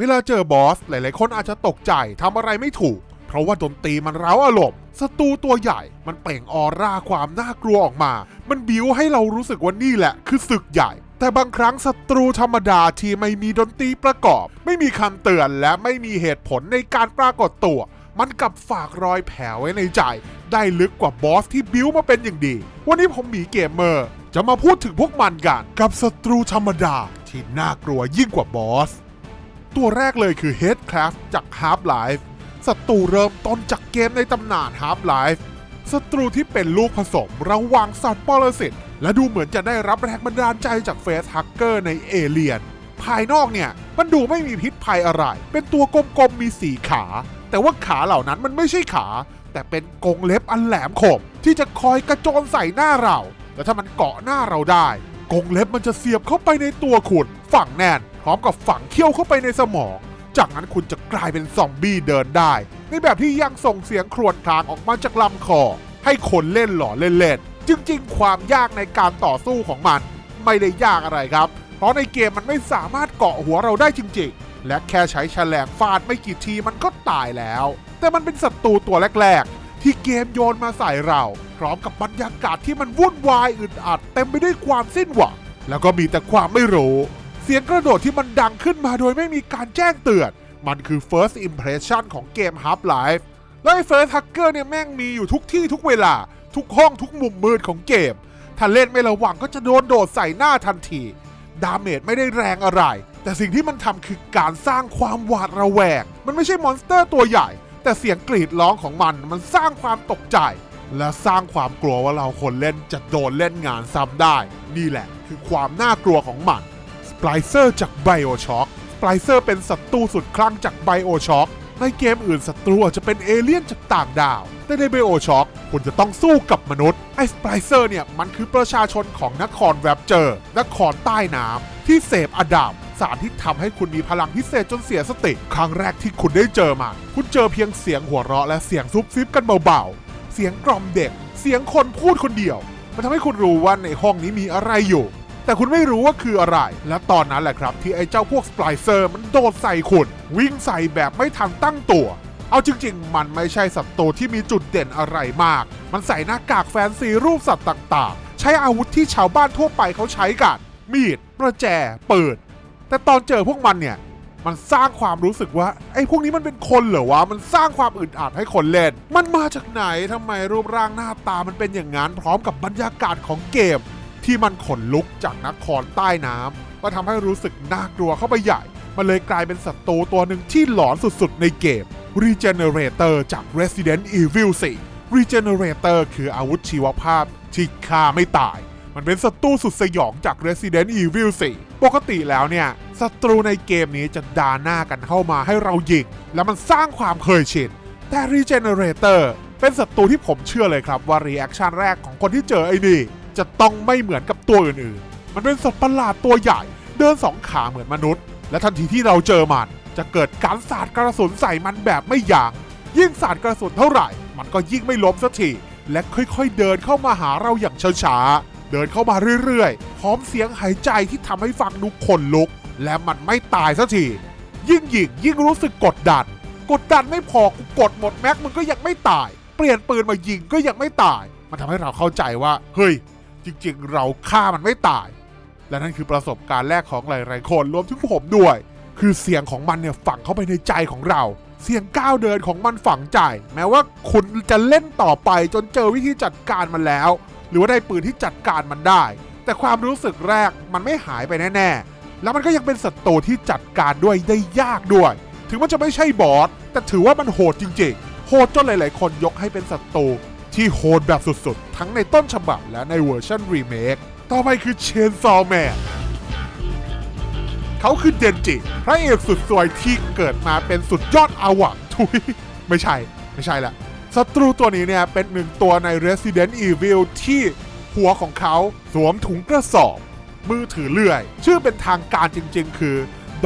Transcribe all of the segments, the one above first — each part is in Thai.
เวลาเจอบอสหลาย ๆ คนอาจจะตกใจทำอะไรไม่ถูก เพราะว่าดนตรีมันร้าอารมณ์ศัตรูตัวใหญ่มันเปล่งออร่าความน่ากลัวออกมา มันบิ้วให้เรารู้สึกว่านี่แหละ คือศึกใหญ่ แต่บางครั้งศัตรูธรรมดาที่ไม่มีดนตรีประกอบ ไม่มีคำเตือนและไม่มีเหตุผลในการปรากฏตัว มันกลับฝากรอยแผลไว้ในใจ ได้ลึกกว่าบอสที่บิ้วมาเป็นอย่างดี วันนี้ผมหมีเกมเมอร์ จะมาพูดถึงพวกมันกันกับศัตรูธรรมดาที่น่ากลัวยิ่งกว่าบอส ตัวแรกเลยคือ Headcraft จาก Half-Life ศัตรูเริ่มต้นจากเกมในตำนาน Half-Life ศัตรูที่เป็นลูกผสมระหว่างสัตว์ปรสิตและดูเหมือนจะได้รับแรงบันดาลใจจากเฟสฮักเกอร์ในเอเลียน ภายนอกเนี่ยมันดูไม่มีพิษภัยอะไร เป็นตัวกลมๆมีสีขา แต่ว่าขาเหล่านั้นมันไม่ใช่ขา แต่เป็นกงเล็บอันแหลมคมที่จะคอยกระโจนใส่หน้าเรา แล้วถ้ามันเกาะหน้าเราได้ กงเล็บมันจะเสียบเข้าไปในตัวคุณฝังแน่น ร้อมกับฝังเขี้ยวเข้าไปในสมอง จากนั้นคุณจะกลายเป็นซอมบี้เดินได้ ในแบบที่ยังส่งเสียงครวญครางออกมาจากลำคอ ให้คนเล่นหล่อเล่นๆจริง ๆ ความยากในการต่อสู้ของมัน ไม่ได้ยากอะไรครับ เพราะในเกมมันไม่สามารถเกาะหัวเราได้จริง ๆ และแค่ใช้แฉลงฟาดไม่กี่ทีมันก็ตายแล้ว แต่มันเป็นศัตรูตัวแรก ๆ ที่เกมโยนมาใส่เรา พร้อมกับบรรยากาศที่มันวุ่นวายอึดอัดเต็มไปด้วยความสิ้นหวังแล้วก็มีแต่ความไม่รู้ สียงกระโดดที่มันดังขึ้นมาโดยไม่มีการแจ้งเตือน มันคือ first impression ของเกม Half-Life และไอ้ first hacker เนี่ยแม่งมีอยู่ทุกที่ทุกเวลา ทุกห้องทุกมุมมืดของเกม ถ้าเล่นไม่ระวังก็จะโดนโดดใส่หน้าทันที ดาเมจไม่ได้แรงอะไร แต่สิ่งที่มันทำคือการสร้างความหวาดระแวง มันไม่ใช่มอนสเตอร์ตัวใหญ่ แต่เสียงกรีดร้องของมันมันสร้างความตกใจ และสร้างความกลัวว่าเราคนเล่นจะโดนเล่นงานซ้ำได้ นี่แหละ คือความน่ากลัวของมัน สป l ลเซอร์จาก BioShock สป l ลเซอร์เป็นศัตรูสุดคลั่งจาก BioShock ในเกมอื่นศัตรูอาจจะเป็นเอเลี่ยนจากต่างดาว แต่ใน BioShock คุณจะต้องสู้กับมนุษย์ ไอ้สป l ลเซอร์เนี่ย มันคือประชาชนของนครแรปเจอร์ นครใต้น้ำ ที่เสพอดัมสารที่ทำให้คุณมีพลังพิเศษจนเสียสติ ครั้งแรกที่คุณได้เจอมัน คุณเจอเพียงเสียงหัวเราะและเสียงซุบซิบกันเบาๆ เสียงกล่อมเด็ก เสียงคนพูดคนเดียว มันทำให้คุณรู้ว่าในห้องนี้มีอะไรอยู่ แต่คุณไม่รู้ว่าคืออะไร และตอนนั้นแหละครับ ที่ไอ้เจ้าพวกสปเซอร์มันโดดใส่คุณ วิ่งใส่แบบไม่ทันตั้งตัว เอาจริงๆ มันไม่ใช่ศัตรูที่มีจุดเด่นอะไรมาก มันใส่หน้ากากแฟนซีรูปสัตว์ต่างๆ ใช้อาวุธที่ชาวบ้านทั่วไปเขาใช้กัน มีดประแจปืนแต่ตอนเจอพวกมันเนี่ย มันสร้างความรู้สึกว่าไอ้พวกนี้มันเป็นคนเหรอวะ มันสร้างความอึดอัดให้คนเล่น มันมาจากไหนทำไมรูปร่างหน้าตามันเป็นอย่างนั้นพร้อมกับบรรยากาศของเกม ที่มันขนลุกจากนครใต้น้ำมาทำให้รู้สึกน่ากลัวเข้าไปใหญ่ มันเลยกลายเป็นศัตรูตัวหนึ่งที่หลอนสุดๆ ในเกม Regenerator จาก Resident Evil 4 Regenerator คืออาวุธชีวภาพที่ฆ่าไม่ตาย มันเป็นศัตรูสุดสยองจาก Resident Evil 4 ปกติแล้วเนี่ยศัตรูในเกมนี้จะดาหน้ากันเข้ามาให้เรายิงแล้วมันสร้างความเคยชิน แต่ Regenerator เป็นศัตรูที่ผมเชื่อเลยครับว่ารีแอคชั่นแรกของคนที่เจอไอ้นี่ จะต้องไม่เหมือนกับตัวอื่นๆ มันเป็นสัตว์ประหลาดตัวใหญ่ เดินสองขาเหมือนมนุษย์ และทันทีที่เราเจอมัน จะเกิดการสาดกระสุนใส่มันแบบไม่ยัง้งยิ่งสาดกระสุนเท่าไหร่ มันก็ยิ่งไม่ล้มสักทีและค่อยๆ เดินเข้ามาหาเราอย่างช้าๆ เดินเข้ามาเรื่อยๆ พร้อมเสียงหายใจที่ทำให้ฟังดูขนลุก และมันไม่ตายสักที ยิ่งยิงยิ่งรู้สึกกดดัน กดดันไม่พอกูกดหมดแม็กมึงก็ยังไม่ตาย เปลี่ยนปืนมายิงก็ยังไม่ตาย มันทำให้เราเข้าใจว่า เฮ้ย จริงๆ เราฆ่ามันไม่ตาย และนั่นคือประสบการณ์แรกของหลายๆคนรวมถึงผมด้วย คือเสียงของมันเนี่ยฝังเข้าไปในใจของเรา เสียงก้าวเดินของมันฝังใจ แม้ว่าคุณจะเล่นต่อไปจนเจอวิธีจัดการมันแล้ว หรือว่าได้ปืนที่จัดการมันได้ แต่ความรู้สึกแรกมันไม่หายไปแน่ๆ แล้วมันก็ยังเป็นศัตรูที่จัดการด้วยได้ยากด้วย ถึงมันจะไม่ใช่บอสแต่ถือว่ามันโหดจริง ๆ โหดจนหลาย ๆ คนยกให้เป็นศัตรู ที่โหดแบบสุดๆ ทั้งในต้นฉบับและในเวอร์ชันรีเมค ต่อไปคือเชนซอแมนเขาคือเดนจิ พระเอกสุดสวยที่เกิดมาเป็นสุดยอดอาวังทุย ไม่ใช่ ไม่ใช่ละศัตรูตัวนี้เนี่ย เป็นหนึ่งตัวใน Resident Evil ที่หัวของเขาสวมถุงกระสอบ มือถือเลื่อย ชื่อเป็นทางการจริงๆ คือ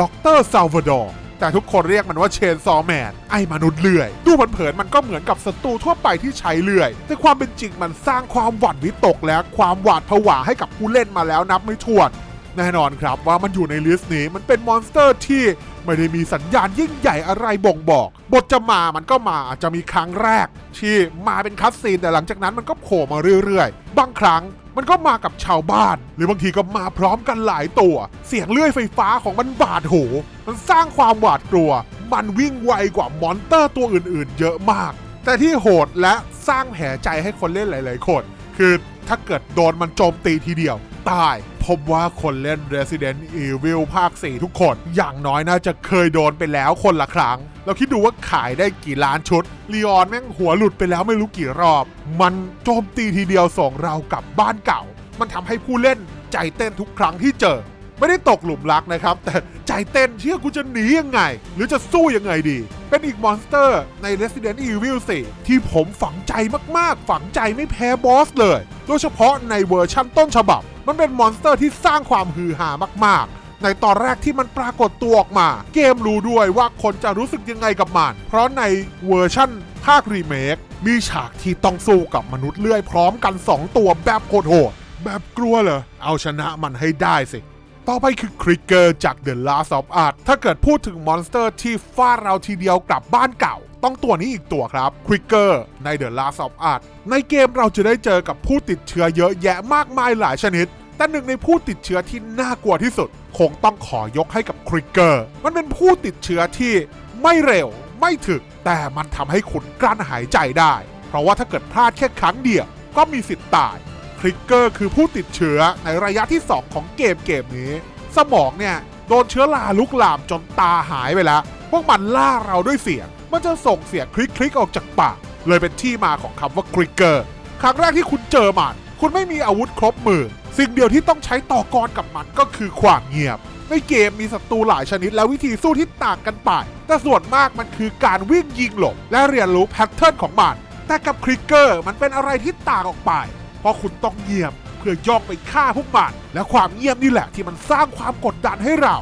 ด็อกเตอร์ซาวดอร์ แต่ทุกคนเรียกมันว่าเชนซอแมนไอ้มนุษย์เลื่อย ดูเผินๆมันก็เหมือนกับศัตรูทั่วไปที่ใช้เลื่อย แต่ความเป็นจริงมันสร้างความหวั่นวิตกและความหวาดผวาให้กับผู้เล่นมาแล้วนับไม่ถ้วน แน่นอนครับว่ามันอยู่ในลิสต์นี้มันเป็นมอนสเตอร์ที่ ไม่ได้มีสัญญาณยิ่งใหญ่อะไรบ่งบอก บทจะมามันก็มาจจะมีครั้งแรก ที่มาเป็นคัสซีนแต่หลังจากนั้นมันก็โผล่มาเรื่อยๆ บางครั้งมันก็มากับชาวบ้าน หรือบางทีก็มาพร้อมกันหลายตัว เสียงเลื่อยไฟฟ้าของมันบาดหู มันสร้างความหวาดกลัว มันวิ่งไวกว่ามอนเตอร์ตัวอื่นๆ เยอะมาก แต่ที่โหดและสร้างแผลใจให้คนเล่นหลาย ๆ คน คือถ้าเกิดโดนมันโจมตีทีเดียว ตาย พบว่าคนเล่น Resident Evil ภาค 4 ทุกคน อย่างน้อยน่าจะเคยโดนไปแล้วคนละครั้ง เราคิดดูว่าขายได้กี่ล้านชุดลีออนแม่งหัวหลุดไปแล้วไม่รู้กี่รอบ มันโจมตีทีเดียวส่งเรากลับบ้านเก่า มันทำให้ผู้เล่นใจเต้นทุกครั้งที่เจอ ไม่ได้ตกหลุมรักนะครับ แต่ใจเต้นเชื่อกูจะหนียังไง หรือจะสู้ยังไงดี เป็นอีกมอนสเตอร์ใน Resident Evil 4 ที่ผมฝังใจมากๆ ฝังใจไม่แพ้บอสเลย โดยเฉพาะในเวอร์ชั่นต้นฉบับ มันเป็นมอนสเตอร์ที่สร้างความฮือฮามากๆ ในตอนแรกที่มันปรากฏตัวออกมา เกมรู้ด้วยว่าคนจะรู้สึกยังไงกับมัน เพราะในเวอร์ชั่นภาครีเมค มีฉากที่ต้องสู้กับมนุษย์เลื่อยพร้อมกัน 2 ตัวแบบโหดๆแบบกลัวเหรอ เอาชนะมันให้ได้สิต่อไปคือคริกเกอร์จาก The Last of Us ถ้าเกิดพูดถึงมอนสเตอร์ที่ฟาดเราทีเดียวกลับบ้านเก่า ต้องตัวนี้อีกตัวครับคริกเกอร์ใน The Last of Us ในเกมเราจะได้เจอกับผู้ติดเชื้อเยอะแยะมากมายหลายชนิด แต่หนึ่งในผู้ติดเชื้อที่น่ากลัวที่สุด คงต้องขอยกให้กับคริกเกอร์มันเป็นผู้ติดเชื้อที่ไม่เร็วไม่ถึก แต่มันทำให้คุณกลั้นหายใจได้ เพราะว่าถ้าเกิดพลาดแค่ครั้งเดียว ก็มีสิทธิ์ตายคริกเกอร์คือผู้ติดเชื้อในระยะที่ 2 ของเกมเกมนี้ สมองเนี่ย โดนเชื้อราลุกลามจนตาหายไปแล้ว พวกมันล่าเราด้วยเสียง มันจะส่งเสียงคลิกคลิกๆออกจากปาก เลยเป็นที่มาของคำว่าคริกเกอร์ ครั้งแรกที่คุณเจอมัน คุณไม่มีอาวุธครบมือ สิ่งเดียวที่ต้องใช้ต่อกรกับมันก็คือความเงียบ ในเกมมีศัตรูหลายชนิดและวิธีสู้ที่ต่างกันไป แต่ส่วนมากมันคือการวิ่งยิงหลบ และเรียนรู้แพทเทิร์นของมัน แต่กับคริกเกอร์มันเป็นอะไรที่ต่างออกไป เพราะคุณต้องเงียบเพื่อย่องไปฆ่าพวกมันและความเงียบนี่แหละที่มันสร้างความกดดันให้เรา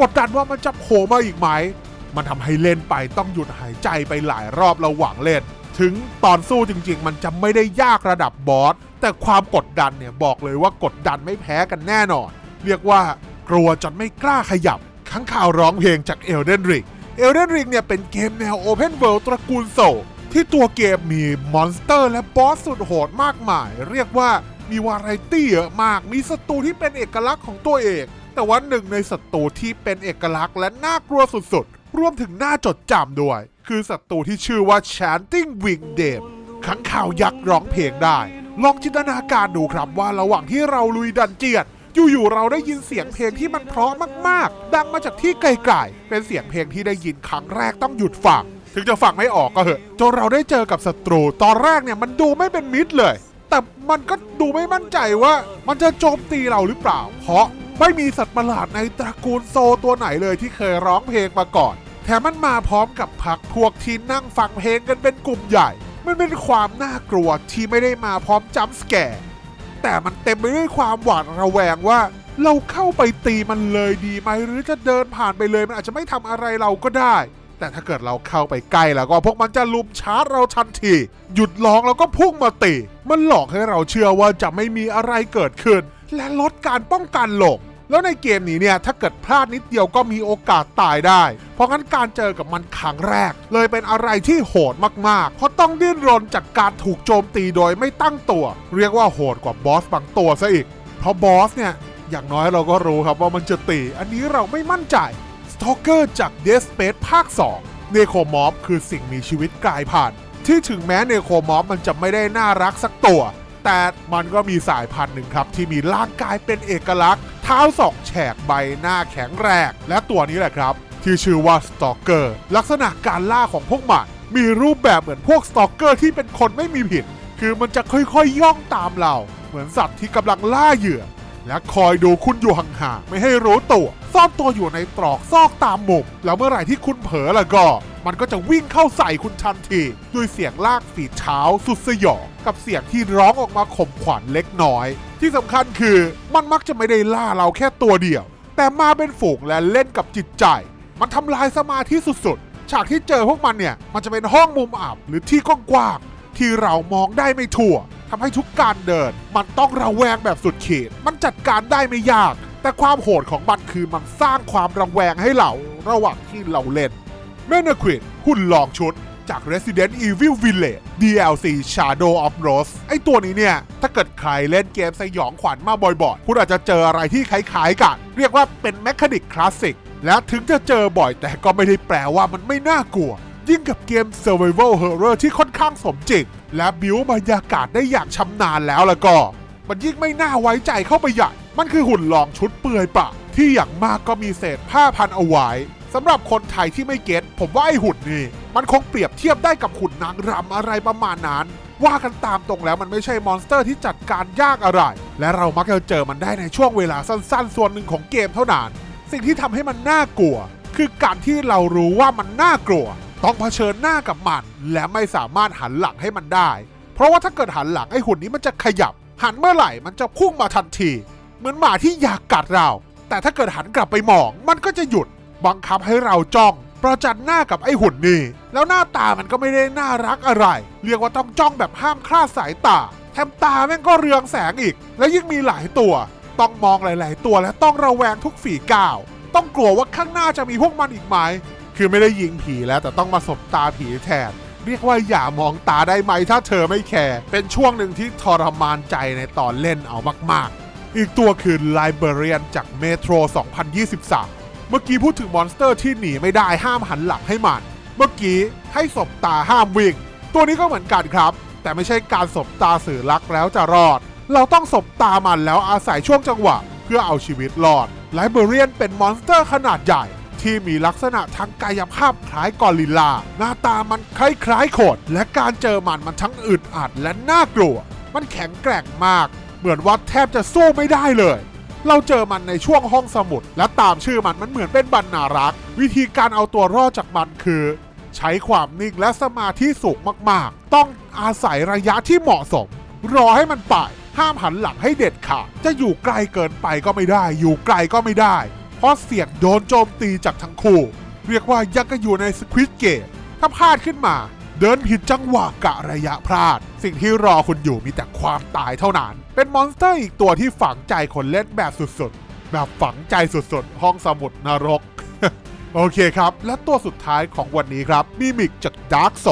กดดันว่ามันจะโผล่มาอีกไหม มันทำให้เล่นไปต้องหยุดหายใจไปหลายรอบระหว่างเล่น ถึงตอนสู้จริง ๆ มันจะไม่ได้ยากระดับบอส แต่ความกดดันเนี่ยบอกเลยว่ากดดันไม่แพ้กันแน่นอน เรียกว่ากลัวจนไม่กล้าขยับข้างข่าวร้องเพลงจาก Elden Ring Elden Ring เนี่ยเป็นเกมแนว Open World ตระกูลโซที่ตัวเกมมีมอนสเตอร์และบอสสุดโหดมากมาย เรียกว่ามีวาไรตี้เยอะมาก มีศัตรูที่เป็นเอกลักษณ์ของตัวเอง แต่ว่าหนึ่งในศัตรูที่เป็นเอกลักษณ์และน่ากลัวสุด รวมถึงหน่าจดจำด้วย คือศัตรูที่ชื่อว่า Chanting Wing d a m ขังข่าวยักษ์ร้องเพลงได้ ลองจินตนาการดูครับว่าระหว่างที่เราลุยดันเจียนอยู่ๆเราได้ยินเสียงเพลงที่มันเพราะมากๆ ดังมาจากที่ไกลๆ เป็นเสียงเพลงที่ได้ยินครั้งแรกต้องหยุดฟัง ถึงจะฟังไม่ออกก็เหอะจนเราได้เจอกับศัตรู ตอนแรกเนี่ยมันดูไม่เป็นมิตรเลย แต่มันก็ดูไม่มั่นใจว่ามันจะโจมตีเราหรือเปล่า เพราะ ไม่มีสัตว์ประหลาดในตระกูลโซตัวไหนเลยที่เคยร้องเพลงมาก่อน แถมมันมาพร้อมกับพักพวกที่นั่งฟังเพลงกันเป็นกลุ่มใหญ่ มันเป็นความน่ากลัวที่ไม่ได้มาพร้อมจัมป์แกร์แต่มันเต็มไปด้วยความหวาดระแวงว่า เราเข้าไปตีมันเลยดีไหมหรือจะเดินผ่านไปเลยมันอาจจะไม่ทำอะไรเราก็ได้ แต่ถ้าเกิดเราเข้าไปใกล้แล้วก็พวกมันจะลุมชาร์จเราทันที หยุดร้องแล้วก็พุ่งมาตีมันหลอกให้เราเชื่อว่าจะไม่มีอะไรเกิดขึ้น และลดการป้องกันลงแล้วในเกมนี้เนี่ยถ้าเกิดพลาดนิดเดียวก็มีโอกาสตายได้ เพราะงั้นการเจอกับมันครั้งแรก เลยเป็นอะไรที่โหดมากๆ เพราะต้องดิ้นรนจากการถูกโจมตีโดยไม่ตั้งตัว เรียกว่าโหดกว่าบอสบางตัวซะอีก เพราะบอสเนี่ยอย่างน้อยเราก็รู้ครับว่ามันจะตี อันนี้เราไม่มั่นใจสตอกเกอร์จาก Dead Space ภาค2เนโครมอฟคือสิ่งมีชีวิตกลายพันธุ์ที่ถึงแม้เนโครมอฟมันจะไม่ได้น่ารักสักตัว แต่มันก็มีสายพันธุ์หนึ่งครับ ที่มีร่างกายเป็นเอกลักษณ์ เท้าสองแฉกใบหน้าแข็งแรง และตัวนี้แหละครับ ที่ชื่อว่าสตอกเกอร์ลักษณะการล่าของพวกมันมีรูปแบบเหมือนพวกสตอกเกอร์ที่เป็นคนไม่มีผิด คือมันจะค่อยๆย่องตามเรา เหมือนสัตว์ที่กำลังล่าเหยื่อ และคอยดูคุณอยู่ห่างๆไม่ให้รู้ตัว ซ่อนตัวอยู่ในตรอกซอกตามมุมแล้วเมื่อไหร่ที่คุณเผลอละก็ มันก็จะวิ่งเข้าใส่คุณทันทีด้วยเสียงลากฝีเท้าสุดสยองกับเสียงที่ร้องออกมาข่มขวัญเล็กน้อย ที่สำคัญคือมันมักจะไม่ได้ล่าเราแค่ตัวเดียว แต่มาเป็นฝูงและเล่นกับจิตใจ มันทำลายสมาธิสุดๆ ฉากที่เจอพวกมันเนี่ยมันจะเป็นห้องมุมอับหรือที่กว้างๆที่เรามองได้ไม่ทั่วทำให้ทุกการเดิน มันต้องระแวงแบบสุดขีด มันจัดการได้ไม่ยาก แต่ความโหดของมันคือมันสร้างความระแวงให้เราระหว่างที่เราเล่นแมนควิดหุ่นลองชุดจาก Resident Evil Village DLC Shadow of Rose ไอตัวนี้เนี่ย ถ้าเกิดใครเล่นเกมสยองขวัญมาบ่อยๆ คุณอาจจะเจออะไรที่คล้ายๆกัน เรียกว่าเป็นแมคานิกคลาสสิก และถึงจะเจอบ่อยแต่ก็ไม่ได้แปลว่ามันไม่น่ากลัว ยิ่งกับเกม Survival Horror ที่ค่อนข้างสมจริง และบิวบรรยากาศได้อย่างชำนาญแล้วละก็ มันยิ่งไม่น่าไว้ใจเข้าไปใหญ่ มันคือหุ่นลองชุดเปลือยปะ ที่อย่างมากก็มีเศษผ้าพันเอาไว้สำหรับคนไทยที่ไม่เก็ตผมว่าไอหุ่นนี่ มันคงเปรียบเทียบได้กับหุ่นนางรำอะไรประมาณนั้น ว่ากันตามตรงแล้วมันไม่ใช่มอนสเตอร์ที่จัดการยากอะไร และเรามักจะเจอมันได้ในช่วงเวลาสั้นๆ ส่วนหนึ่งของเกมเท่านั้น สิ่งที่ทำให้มันน่ากลัว คือการที่เรารู้ว่ามันน่ากลัว ต้องเผชิญหน้ากับมันและไม่สามารถหันหลังให้มันได้ เพราะว่าถ้าเกิดหันหลังไอ้หุ่นนี้มันจะขยับ หันเมื่อไหร่มันจะพุ่งมาทันที เหมือนหมาที่อยากกัดเรา แต่ถ้าเกิดหันกลับไปมอง มันก็จะหยุด บังคับให้เราจ้องประจันหน้ากับไอ้หุ่นนี้แล้วหน้าตามันก็ไม่ได้น่ารักอะไร เรียกว่าต้องจ้องแบบห้ามคลาดสายตา แถมตาแม่งก็เรืองแสงอีก และยิ่งมีหลายตัว ต้องมองหลาย ๆ ตัวและต้องระแวงทุกฝีก้าว ต้องกลัวว่าข้างหน้าจะมีพวกมันอีกไหม คือไม่ได้ยิงผีแล้วแต่ต้องมาสบตาผีแทน เรียกว่าอย่ามองตาได้ไหมถ้าเธอไม่แคร์ เป็นช่วงหนึ่งที่ทรมานใจในตอนเล่นเอามาก ๆ อีกตัวคือ Librarian จาก Metro 2023 เมื่อกี้พูดถึงมอนสเตอร์ที่หนีไม่ได้ห้ามหันหลังให้มัน เมื่อกี้ให้สบตาห้ามวิ่ง ตัวนี้ก็เหมือนกันครับ แต่ไม่ใช่การสบตาสื่อรักแล้วจะรอด เราต้องสบตามันแล้วอาศัยช่วงจังหวะ เพื่อเอาชีวิตรอด Librarian เป็นมอนสเตอร์ขนาดใหญ่ ที่มีลักษณะทางกายภาพคล้ายกอริลลา หน้าตามันคล้ายๆโขดและการเจอมันมันทั้งอึดอัดและน่ากลัว มันแข็งแกร่งมาก เหมือนว่าแทบจะสู้ไม่ได้เลย เราเจอมันในช่วงห้องสมุด และตามชื่อมันมันเหมือนเป็นบรรณารักษ์ วิธีการเอาตัวรอดจากมันคือ ใช้ความนิ่งและสมาธิสูงมากๆ ต้องอาศัยระยะที่เหมาะสม รอให้มันไปห้ามหันหลังให้เด็ดขาดจะอยู่ไกลเกินไปก็ไม่ได้ อยู่ไกลก็ไม่ได้ เพราะเสี่ยงโดนโจมตีจากทั้งคู่ เรียกว่ายังก็อยู่ในสควิตเกมถ้าพลาดขึ้นมา เดินผิดจังหวะกะระยะพลาด สิ่งที่รอคุณอยู่มีแต่ความตายเท่านั้น เป็นมอนสเตอร์อีกตัวที่ฝังใจคนเล่นแบบสุดๆ แบบฝังใจสุดๆ ห้องสมุดนรก โอเคครับ และตัวสุดท้ายของวันนี้ครับมิมิกจากดาร์กโซ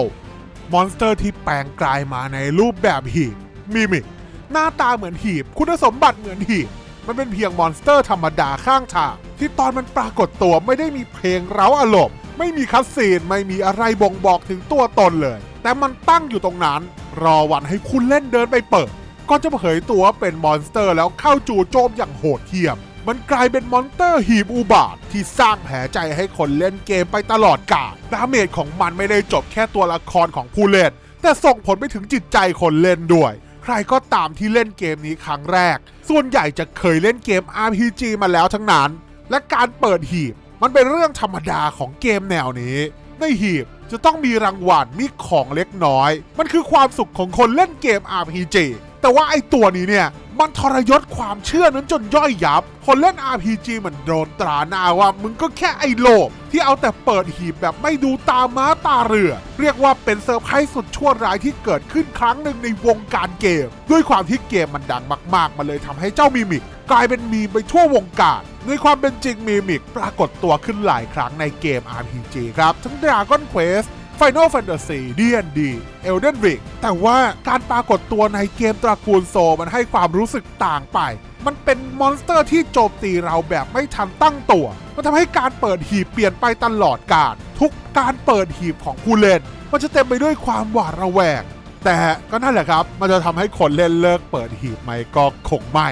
มอนสเตอร์ที่แปลงกลายมาในรูปแบบหีบมิมิกหน้าตาเหมือนหีบ คุณสมบัติเหมือนหีบ มันเป็นเพียงมอนสเตอร์ธรรมดาข้างทางที่ตอนมันปรากฏตัวไม่ได้มีเพลงเร้าอารมณ์ ไม่มีคัสซีนไม่มีอะไรบ่งบอกถึงตัวตนเลย แต่มันตั้งอยู่ตรงนั้น รอวันให้คุณเล่นเดินไปเปิด ก็จะเผยตัวเป็นมอนสเตอร์แล้วเข้าจู่โจมอย่างโหดเหี้ยม มันกลายเป็นมอนสเตอร์หีบอุบาทที่สร้างแผลใจให้คนเล่นเกมไปตลอดกาลดาเมจของมันไม่ได้จบแค่ตัวละครของผู้เล่น แต่ส่งผลไปถึงจิตใจคนเล่นด้วยใครก็ตามที่เล่นเกมนี้ครั้งแรก ส่วนใหญ่จะเคยเล่นเกม RPG มาแล้วทั้งนั้น และการเปิดหีบ มันเป็นเรื่องธรรมดาของเกมแนวนี้ ในหีบจะต้องมีรางวัลมีของเล็กน้อย มันคือความสุขของคนเล่นเกม RPG แต่ว่าไอตัวนี้เนี่ยมันทรยศความเชื่อนั้นจนย่อยยับ คนเล่น RPG เหมือนโดนตราหน้าว่ามึงก็แค่ไอโลภที่เอาแต่เปิดหีบแบบไม่ดูตาม้าตาเรือ เรียกว่าเป็นเซอร์ไพรส์สุดชั่วร้ายที่เกิดขึ้นครั้งหนึ่งในวงการเกม ด้วยความที่เกมมันดังมาก ๆ มันเลยทำให้เจ้ามิมิกกลายเป็นมีมไปทั่ววงการในความเป็นจริงมิมิกปรากฏตัวขึ้นหลายครั้งในเกม RPG ครับ ทั้ง Dragon Quest Final Fantasy D&D Elden Ring แต่ว่าการปรากฏตัวในเกมตระกูลโซมันให้ความรู้สึกต่างไป มันเป็นมอนสเตอร์ที่โจมตีเราแบบไม่ทันตั้งตัว มันทำให้การเปิดหีบเปลี่ยนไปตลอดกาลทุกการเปิดหีบของผู้เล่น มันจะเต็มไปด้วยความหวาดระแวง แต่ก็นั่นแหละครับ มันจะทำให้คนเล่นเลิกเปิดหีบไหมก็คงไม่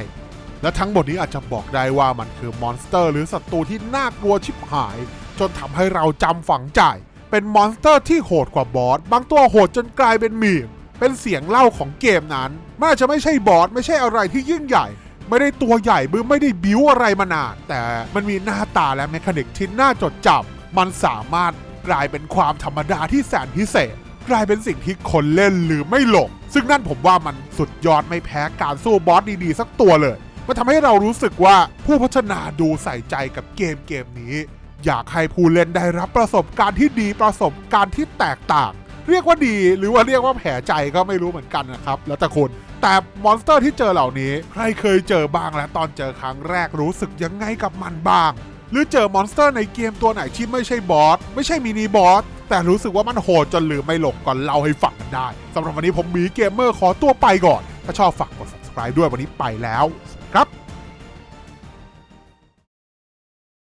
และทั้งหมดนี้อาจจะบอกได้ว่ามันคือมอนสเตอร์ หรือศัตรูที่น่ากลัวชิบหาย จนทำให้เราจำฝังใจ เป็นมอนสเตอร์ที่โหดกว่าบอส บางตัวโหดจนกลายเป็นมีม เป็นเสียงเล่าของเกมนั้นมันอาจจะไม่ใช่บอสไม่ใช่อะไรที่ยิ่งใหญ่ ไม่ได้ตัวใหญ่บือไม่ได้บิ้วอะไรมานานแต่มันมีหน้าตาและเมคานิกที่น่าจดจำมันสามารถกลายเป็นความธรรมดาที่แสนพิเศษ กลายเป็นสิ่งที่คนเล่นหรือไม่หลงซึ่งนั่นผมว่ามันสุดยอดไม่แพ้การสู้บอสดีๆสักตัวเลยมันทำให้เรารู้สึกว่าผู้พัฒนาดูใส่ใจกับเกมเกมนี้ อยากให้ผู้เล่นได้รับประสบการณ์ที่ดีประสบการณ์ที่แตกต่าง เรียกว่าดีหรือว่าเรียกว่าแผลใจก็ไม่รู้เหมือนกันนะครับ แล้วแต่คุณแต่มอนสเตอร์ที่เจอเหล่านี้ ใครเคยเจอบ้างและตอนเจอครั้งแรกรู้สึกยังไงกับมันบ้าง หรือเจอมอนสเตอร์ในเกมตัวไหนที่ไม่ใช่บอสไม่ใช่มินิบอสแต่รู้สึกว่ามันโหดจนลืมไม่หลงก่อนเล่าให้ฟังกันได้สำหรับวันนี้ผมหมีเกมเมอร์ขอตัวไปก่อน ถ้าชอบฝากกด subscribe ด้วยวันนี้ไปแล้ว